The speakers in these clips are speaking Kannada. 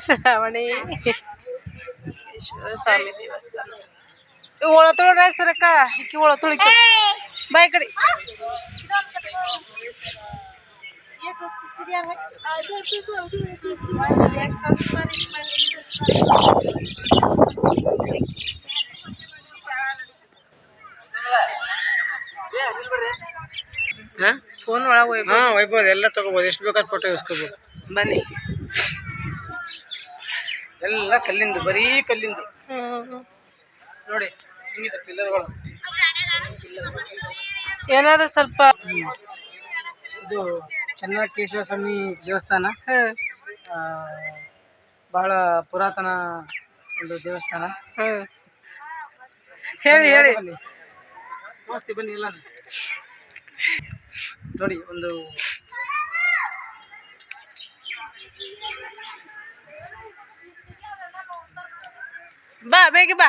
श्रावणी. स्वामी देवस्थान. ओळतोळ नाही सर का? की ओळतोळ बायकडे ಕಡೆ ಫೋನ್ ಒಳಗೆ ಹೋಯ್ ಹಾ ಒಯ್ಬೋದು ಎಲ್ಲ ತಗೋಬೋದು. ಎಷ್ಟು ಬೇಕಾದ್ರೆ ಫೋಟೋ ಇಸ್ಕೋಬೋದು. ಬನ್ನಿ. ಎಲ್ಲ ಕಲ್ಲಿಂದು ಬರೀ ಕಲ್ಲಿಂದು. ನೋಡಿ ಹಿಂಗಿದೆ ಪಿಲ್ಲರ್ಗಳು ಏನಾದ್ರೂ ಸ್ವಲ್ಪ ಇದು ಚೆನ್ನಕೇಶವ ಸ್ವಾಮಿ ದೇವಸ್ಥಾನ ಬಹಳ ಪುರಾತನ ಒಂದು ದೇವಸ್ಥಾನ. ಹೇಳಿ ಹೇಳಿ. ಬನ್ನಿ ಎಲ್ಲ ನೋಡಿ ಒಂದು ಬಾ ಬೇಗ ಬಾ.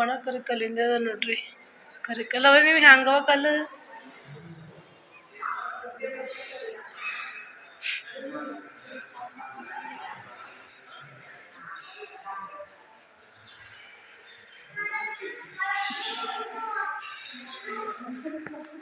ಒಣ ಕರಿ ಕಲ್ಲಿಂದ ನೋಡ್ರಿ. ಕರಿ ಕಲ್ಲವ ನೀವು ಹೆಂಗವ ಕಲ್ಲು? aquilo que você